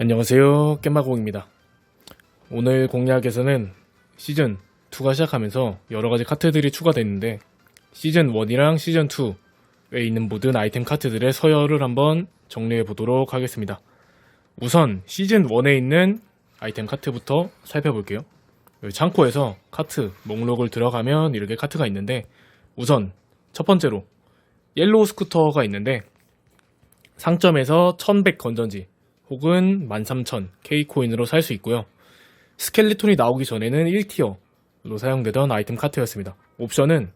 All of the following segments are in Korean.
안녕하세요. 깻마공입니다. 오늘 공략에서는 시즌 2가 시작하면서 여러 가지 카트들이 추가됐는데 시즌 1이랑 시즌 2에 있는 모든 아이템 카트들의 서열을 한번 정리해 보도록 하겠습니다. 우선 시즌 1에 있는 아이템 카트부터 살펴볼게요. 창고에서 카트 목록을 들어가면 이렇게 카트가 있는데 우선 첫 번째로 옐로우 스쿠터가 있는데 상점에서 1100 건전지 혹은 13,000 K코인으로 살 수 있고요. 스켈레톤이 나오기 전에는 1티어로 사용되던 아이템 카트였습니다. 옵션은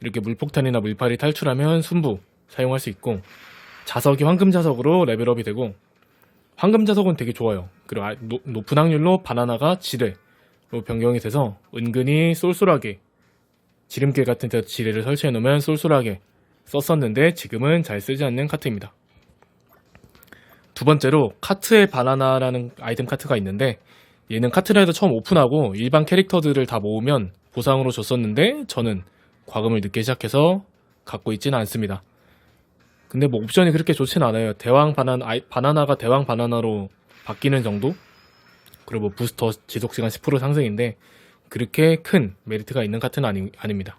이렇게 물폭탄이나 물파리 탈출하면 순부 사용할 수 있고 자석이 황금 자석으로 레벨업이 되고 황금 자석은 되게 좋아요. 그리고 아- 노- 높은 확률로 바나나가 지뢰로 변경이 돼서 은근히 쏠쏠하게 지름길 같은 데 지뢰를 설치해 놓으면 쏠쏠하게 썼었는데 지금은 잘 쓰지 않는 카트입니다. 두 번째로 카트의 바나나라는 아이템 카트가 있는데 얘는 카트라이더 처음 오픈하고 일반 캐릭터들을 다 모으면 보상으로 줬었는데 저는 과금을 늦게 시작해서 갖고 있지는 않습니다. 근데 뭐 옵션이 그렇게 좋진 않아요. 대왕 바나나, 아이- 바나나가 대왕 바나나로 바뀌는 정도? 그리고 뭐 부스터 지속시간 10% 상승인데 그렇게 큰 메리트가 있는 카트는 아니, 아닙니다.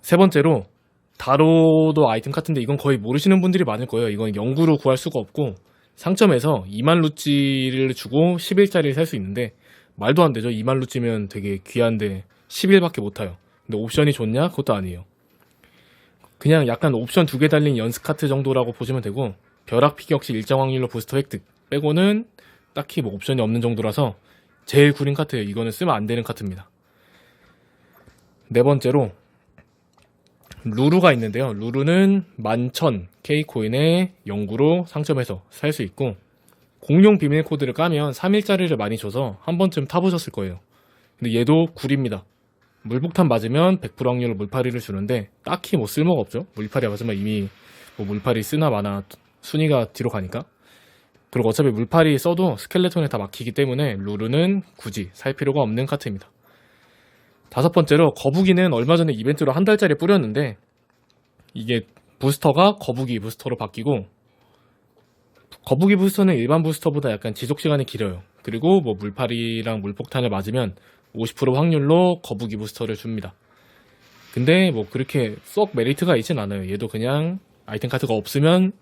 세 번째로 다로도 아이템 카트인데 이건 거의 모르시는 분들이 많을 거예요. 이건 영구로 구할 수가 없고 상점에서 2만 루찌를 주고 10일짜리를 살 수 있는데 말도 안 되죠. 2만 루찌면 되게 귀한데 10일밖에 못 타요. 근데 옵션이 좋냐? 그것도 아니에요. 그냥 약간 옵션 두 개 달린 연습 카트 정도라고 보시면 되고 벼락 피격 시 일정 확률로 부스터 획득 빼고는 딱히 뭐 옵션이 없는 정도라서 제일 구린 카트예요. 이거는 쓰면 안 되는 카트입니다. 네 번째로 루루가 있는데요. 루루는 11,000 K코인의 영구로 상점에서 살 수 있고 공룡 비밀 코드를 까면 3일짜리를 많이 줘서 한 번쯤 타보셨을 거예요. 근데 얘도 구립니다. 물폭탄 맞으면 100% 확률로 물파리를 주는데 딱히 뭐 쓸모가 없죠. 물파리 맞으면 이미 뭐 물파리 쓰나 마나 순위가 뒤로 가니까. 그리고 어차피 물파리 써도 스켈레톤에 다 막히기 때문에 루루는 굳이 살 필요가 없는 카트입니다. 다섯 번째로 거북이는 얼마 전에 이벤트로 한 달짜리 뿌렸는데 이게 부스터가 거북이 부스터로 바뀌고 거북이 부스터는 일반 부스터보다 약간 지속 시간이 길어요. 그리고 뭐 물파리랑 물폭탄을 맞으면 50% 확률로 거북이 부스터를 줍니다. 근데 뭐 그렇게 썩 메리트가 있진 않아요. 얘도 그냥 아이템 카드가 없으면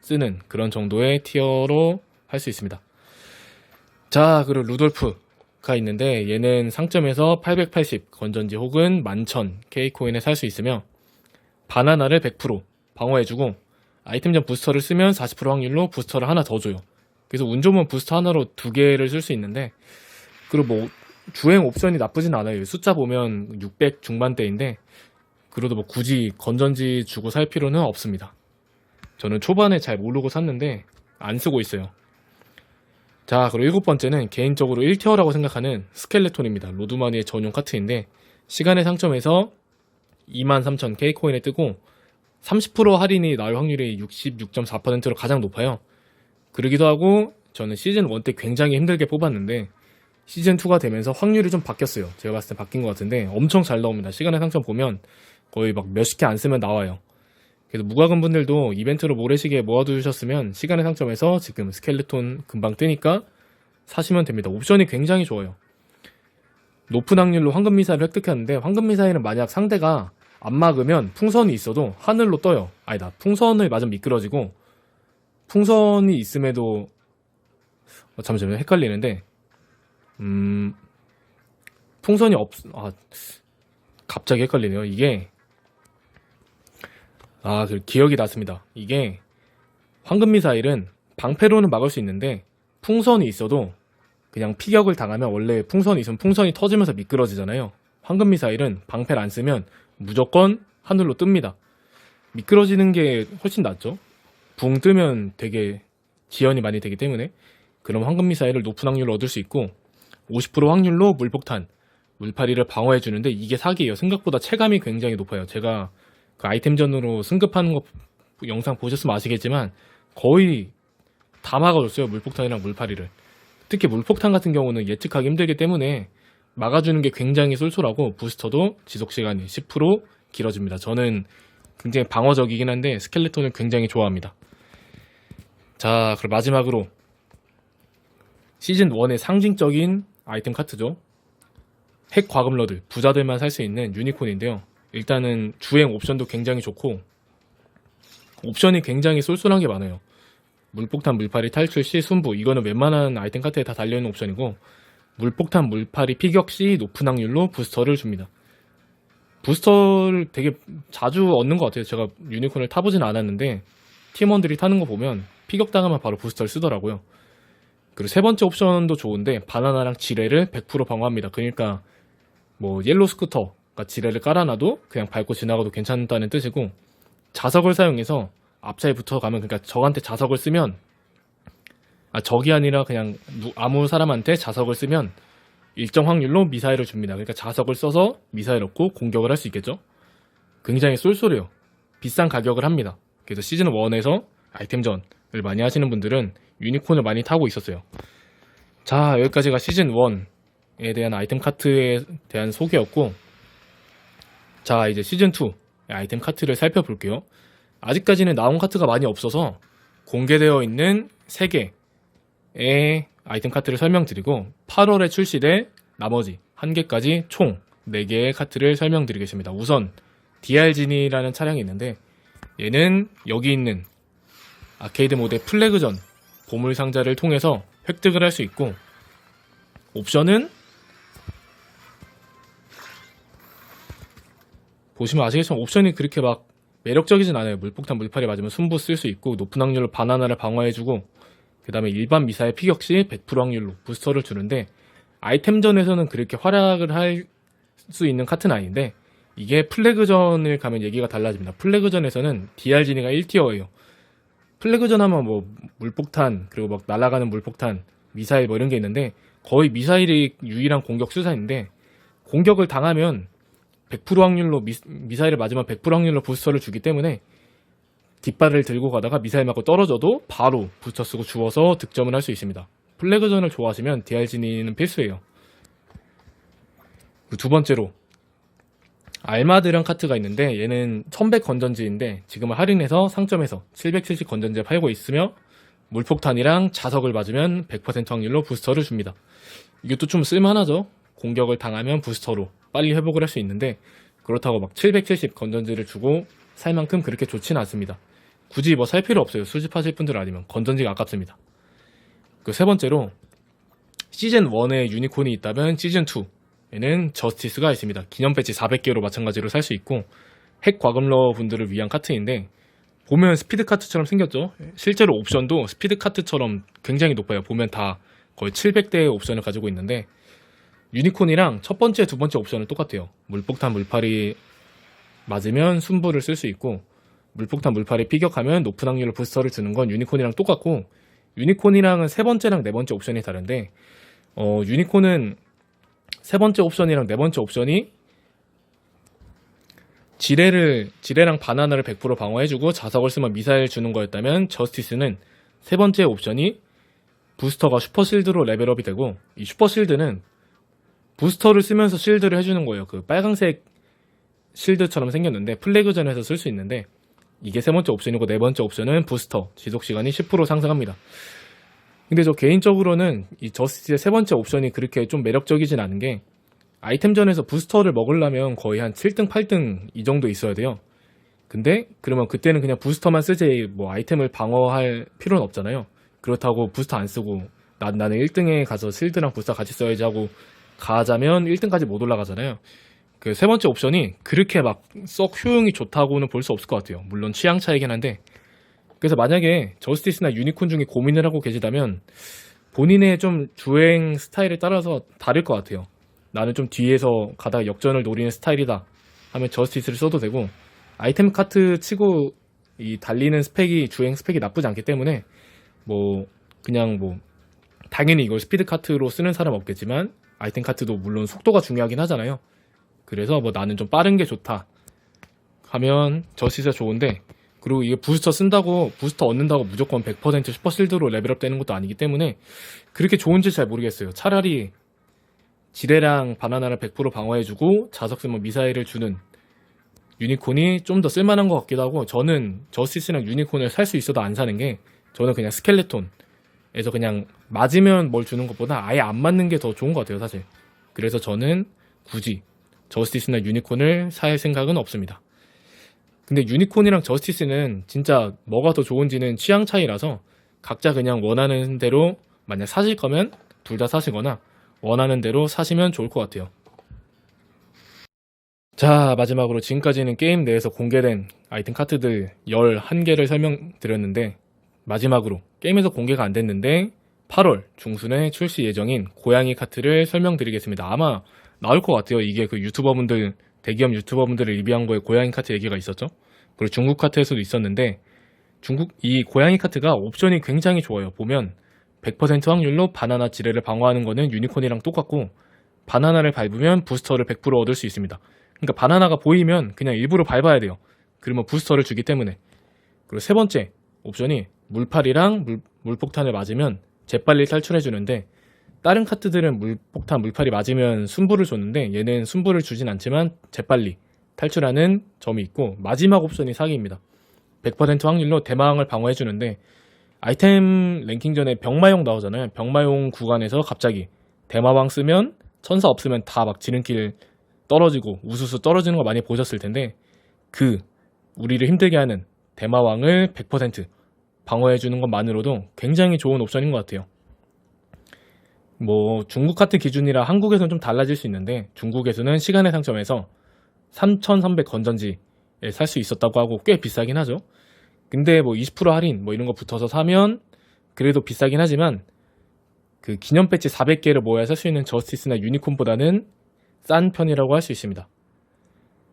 쓰는 그런 정도의 티어로 할 수 있습니다. 자, 그리고 루돌프 가 있는데 얘는 상점에서 880 건전지 혹은 11,000 K코인에 살 수 있으며 바나나를 100% 방어해주고 아이템전 부스터를 쓰면 40% 확률로 부스터를 하나 더 줘요. 그래서 운 좋으면 부스터 하나로 두 개를 쓸 수 있는데 그리고 뭐 주행 옵션이 나쁘진 않아요. 숫자 보면 600 중반대인데 그래도 뭐 굳이 건전지 주고 살 필요는 없습니다. 저는 초반에 잘 모르고 샀는데 안 쓰고 있어요. 자, 그리고 일곱 번째는 개인적으로 1티어라고 생각하는 스켈레톤입니다. 로드마니의 전용 카트인데 시간의 상점에서 23,000 K코인에 뜨고 30% 할인이 나올 확률이 66.4%로 가장 높아요. 그러기도 하고 저는 시즌 1 때 굉장히 힘들게 뽑았는데 시즌 2가 되면서 확률이 좀 바뀌었어요. 제가 봤을 때 바뀐 것 같은데 엄청 잘 나옵니다. 시간의 상점 보면 거의 막 몇십 개 안 쓰면 나와요. 그래서 무과금 분들도 이벤트로 모래시계 모아두셨으면 시간의 상점에서 지금 스켈레톤 금방 뜨니까 사시면 됩니다. 옵션이 굉장히 좋아요. 높은 확률로 황금 미사일을 획득했는데 황금 미사일은 만약 상대가 안 막으면 풍선이 있어도 하늘로 떠요. 아니다. 풍선을 맞으면 미끄러지고 풍선이 있음에도 어, 잠시만요. 헷갈리는데 음 풍선이 없 아 갑자기 헷갈리네요. 이게 아, 그 기억이 났습니다. 이게 황금 미사일은 방패로는 막을 수 있는데 풍선이 있어도 그냥 피격을 당하면 원래 풍선이 있으면 풍선이 터지면서 미끄러지잖아요. 황금 미사일은 방패를 안 쓰면 무조건 하늘로 뜹니다. 미끄러지는 게 훨씬 낫죠. 붕 뜨면 되게 지연이 많이 되기 때문에 그럼 황금 미사일을 높은 확률로 얻을 수 있고 50% 확률로 물폭탄, 물파리를 방어해 주는데 이게 사기예요. 생각보다 체감이 굉장히 높아요. 제가 그 아이템전으로 승급하는 거 영상 보셨으면 아시겠지만 거의 다 막아줬어요 물폭탄이랑 물파리를 특히 물폭탄 같은 경우는 예측하기 힘들기 때문에 막아주는 게 굉장히 쏠쏠하고 부스터도 지속 시간이 10% 길어집니다 저는 굉장히 방어적이긴 한데 스켈레톤을 굉장히 좋아합니다 자 그럼 마지막으로 시즌 1의 상징적인 아이템 카트죠. 핵 과금러들, 부자들만 살 수 있는 유니콘인데요. 일단은 주행 옵션도 굉장히 좋고 옵션이 굉장히 쏠쏠한 게 많아요. 물폭탄 물파리 탈출 시 순부 이거는 웬만한 아이템 카트에 다 달려있는 옵션이고 물폭탄 물파리 피격 시 높은 확률로 부스터를 줍니다. 부스터를 되게 자주 얻는 것 같아요. 제가 유니콘을 타보진 않았는데 팀원들이 타는 거 보면 피격당하면 바로 부스터를 쓰더라고요. 그리고 세 번째 옵션도 좋은데 바나나랑 지뢰를 100% 방어합니다. 그러니까 뭐 옐로 스쿠터 가 지뢰를 깔아놔도 그냥 밟고 지나가도 괜찮다는 뜻이고 자석을 사용해서 앞차에 붙어가면 그러니까 적한테 자석을 쓰면 아 적이 아니라 그냥 누- 아무 사람한테 자석을 쓰면 일정 확률로 미사일을 줍니다. 그러니까 자석을 써서 미사일 얻고 공격을 할 수 있겠죠. 굉장히 쏠쏠해요. 비싼 가격을 합니다. 그래서 시즌 1에서 아이템전을 많이 하시는 분들은 유니콘을 많이 타고 있었어요. 자, 여기까지가 시즌 1에 대한 아이템 카트에 대한 소개였고, 자, 이제 시즌 2의 아이템 카트를 살펴볼게요. 아직까지는 나온 카트가 많이 없어서 공개되어 있는 3개의 아이템 카트를 설명드리고, 8월에 출시될 나머지 1개까지 총 4개의 카트를 설명드리겠습니다. 우선, DR진이라는 차량이 있는데, 얘는 여기 있는 아케이드 모드의 플래그전 보물 상자를 통해서 획득을 할 수 있고 옵션은 보시면 아시겠지만 옵션이 그렇게 막 매력적이진 않아요. 물폭탄 물팔이 맞으면 순부 쓸 수 있고 높은 확률로 바나나를 방어해주고 그 다음에 일반 미사일 피격 시 100% 확률로 부스터를 주는데 아이템전에서는 그렇게 활약을 할 수 있는 카트는 아닌데 이게 플래그전을 가면 얘기가 달라집니다. 플래그전에서는 DR진이가 1티어예요. 플래그전 하면 뭐 물폭탄 그리고 막 날아가는 물폭탄 미사일 뭐 이런 게 있는데 거의 미사일이 유일한 공격 수단인데 공격을 당하면 100% 확률로 미, 미사일을 맞으면 100% 확률로 부스터를 주기 때문에 뒷발을 들고 가다가 미사일 맞고 떨어져도 바로 부스터 쓰고 주워서 득점을 할 수 있습니다. 플래그전을 좋아하시면 DR진이는 필수예요. 그두 번째로 알마드랑 카트가 있는데 얘는 1100 건전지인데 지금은 할인해서 상점에서 770 건전지에 팔고 있으며 물폭탄이랑 자석을 맞으면 100% 확률로 부스터를 줍니다. 이것도 좀 쓸만하죠. 공격을 당하면 부스터로 빨리 회복을 할 수 있는데 그렇다고 막 770 건전지를 주고 살 만큼 그렇게 좋지는 않습니다. 굳이 뭐 살 필요 없어요. 수집하실 분들 아니면 건전지가 아깝습니다. 그 세 번째로 시즌 1에 유니콘이 있다면 시즌 2에는 저스티스가 있습니다. 기념 배지 400개로 마찬가지로 살 수 있고 핵 과금러 분들을 위한 카트인데 보면 스피드 카트처럼 생겼죠. 실제로 옵션도 스피드 카트처럼 굉장히 높아요. 보면 다 거의 700대의 옵션을 가지고 있는데 유니콘이랑 첫 번째, 두 번째 옵션은 똑같아요. 물폭탄 물팔이 맞으면 순부를 쓸 수 있고 물폭탄 물팔이 피격하면 높은 확률로 부스터를 주는 건 유니콘이랑 똑같고 유니콘이랑은 세 번째랑 네 번째 옵션이 다른데 어, 유니콘은 세 번째 옵션이랑 네 번째 옵션이 지뢰를 지뢰랑 바나나를 100% 방어해주고 자석을 쓰면 미사일 주는 거였다면 저스티스는 세 번째 옵션이 부스터가 슈퍼 실드로 레벨업이 되고 이 슈퍼 실드는 부스터를 쓰면서 실드를 해주는 거예요. 그 빨강색 실드처럼 생겼는데 플래그전에서 쓸 수 있는데 이게 세 번째 옵션이고 네 번째 옵션은 부스터 지속 시간이 10% 상승합니다. 근데 저 개인적으로는 이 저스티스의 세 번째 옵션이 그렇게 좀 매력적이진 않은 게 아이템전에서 부스터를 먹으려면 거의 한 7등, 8등 이 정도 있어야 돼요. 근데 그러면 그때는 그냥 부스터만 쓰지 뭐 아이템을 방어할 필요는 없잖아요. 그렇다고 부스터 안 쓰고 나, 나는 1등에 가서 실드랑 부스터 같이 써야지 하고 가자면 1등까지 못 올라가잖아요. 그 세 번째 옵션이 그렇게 막 썩 효용이 좋다고는 볼 수 없을 것 같아요. 물론 취향 차이긴 한데 그래서 만약에 저스티스나 유니콘 중에 고민을 하고 계시다면 본인의 좀 주행 스타일에 따라서 다를 것 같아요. 나는 좀 뒤에서 가다가 역전을 노리는 스타일이다 하면 저스티스를 써도 되고 아이템 카트 치고 이 달리는 스펙이 주행 스펙이 나쁘지 않기 때문에 뭐 그냥 뭐 당연히 이걸 스피드 카트로 쓰는 사람 없겠지만 아이템 카트도 물론 속도가 중요하긴 하잖아요. 그래서 뭐 나는 좀 빠른 게 좋다 하면 저스티스가 좋은데 그리고 이게 부스터 쓴다고 부스터 얻는다고 무조건 100% 슈퍼 실드로 레벨업 되는 것도 아니기 때문에 그렇게 좋은지 잘 모르겠어요. 차라리 지뢰랑 바나나를 100% 방어해주고 자석 쓰면 미사일을 주는 유니콘이 좀 더 쓸만한 것 같기도 하고 저는 저스티스랑 유니콘을 살 수 있어도 안 사는 게 저는 그냥 스켈레톤 그래서 그냥 맞으면 뭘 주는 것보다 아예 안 맞는 게 더 좋은 것 같아요, 사실. 그래서 저는 굳이 저스티스나 유니콘을 살 생각은 없습니다. 근데 유니콘이랑 저스티스는 진짜 뭐가 더 좋은지는 취향 차이라서 각자 그냥 원하는 대로 만약 사실 거면 둘 다 사시거나 원하는 대로 사시면 좋을 것 같아요. 자, 마지막으로 지금까지는 게임 내에서 공개된 아이템 카트들 11개를 설명드렸는데 마지막으로 게임에서 공개가 안 됐는데 8월 중순에 출시 예정인 고양이 카트를 설명드리겠습니다. 아마 나올 것 같아요. 이게 그 유튜버분들 대기업 유튜버분들을 리뷰한 거에 고양이 카트 얘기가 있었죠. 그리고 중국 카트에서도 있었는데 중국 이 고양이 카트가 옵션이 굉장히 좋아요. 보면 100% 확률로 바나나 지뢰를 방어하는 거는 유니콘이랑 똑같고 바나나를 밟으면 부스터를 100% 얻을 수 있습니다. 그러니까 바나나가 보이면 그냥 일부러 밟아야 돼요. 그러면 부스터를 주기 때문에. 그리고 세 번째 옵션이 물팔이랑 물, 물폭탄을 맞으면 재빨리 탈출해 주는데 다른 카트들은 물폭탄, 물팔이 맞으면 순부를 줬는데 얘는 순부를 주진 않지만 재빨리 탈출하는 점이 있고 마지막 옵션이 사기입니다. 100% 확률로 대마왕을 방어해 주는데 아이템 랭킹 전에 병마용 나오잖아요. 병마용 구간에서 갑자기 대마왕 쓰면 천사 없으면 다 막 지름길 떨어지고 우수수 떨어지는 거 많이 보셨을 텐데 그 우리를 힘들게 하는 대마왕을 100% 방어해 주는 것만으로도 굉장히 좋은 옵션인 것 같아요. 뭐 중국 카트 기준이라 한국에서는 좀 달라질 수 있는데 중국에서는 시간의 상점에서 3,300 건전지에 살 수 있었다고 하고 꽤 비싸긴 하죠. 근데 뭐 20% 할인 뭐 이런 거 붙어서 사면 그래도 비싸긴 하지만 그 기념 배지 400개를 모아야 살 수 있는 저스티스나 유니콘보다는 싼 편이라고 할 수 있습니다.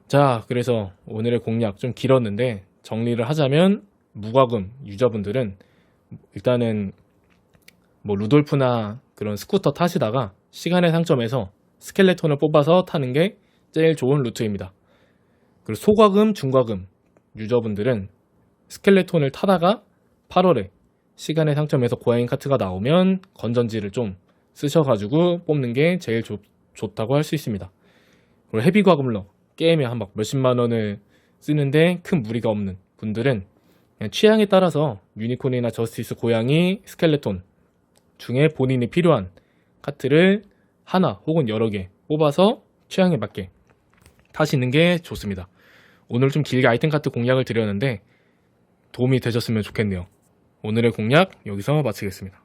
자, 그래서 오늘의 공략 좀 길었는데 정리를 하자면 무과금 유저분들은 일단은 뭐 루돌프나 그런 스쿠터 타시다가 시간의 상점에서 스켈레톤을 뽑아서 타는 게 제일 좋은 루트입니다. 그리고 소과금, 중과금 유저분들은 스켈레톤을 타다가 8월에 시간의 상점에서 고양이 카트가 나오면 건전지를 좀 쓰셔가지고 뽑는 게 제일 좋, 좋다고 할 수 있습니다. 그리고 헤비 과금러 게임에 한 막 몇십만 원을 쓰는데 큰 무리가 없는 분들은 취향에 따라서 유니콘이나 저스티스 고양이 스켈레톤 중에 본인이 필요한 카트를 하나 혹은 여러 개 뽑아서 취향에 맞게 타시는 게 좋습니다. 오늘 좀 길게 아이템 카트 공략을 드렸는데 도움이 되셨으면 좋겠네요. 오늘의 공략 여기서 마치겠습니다.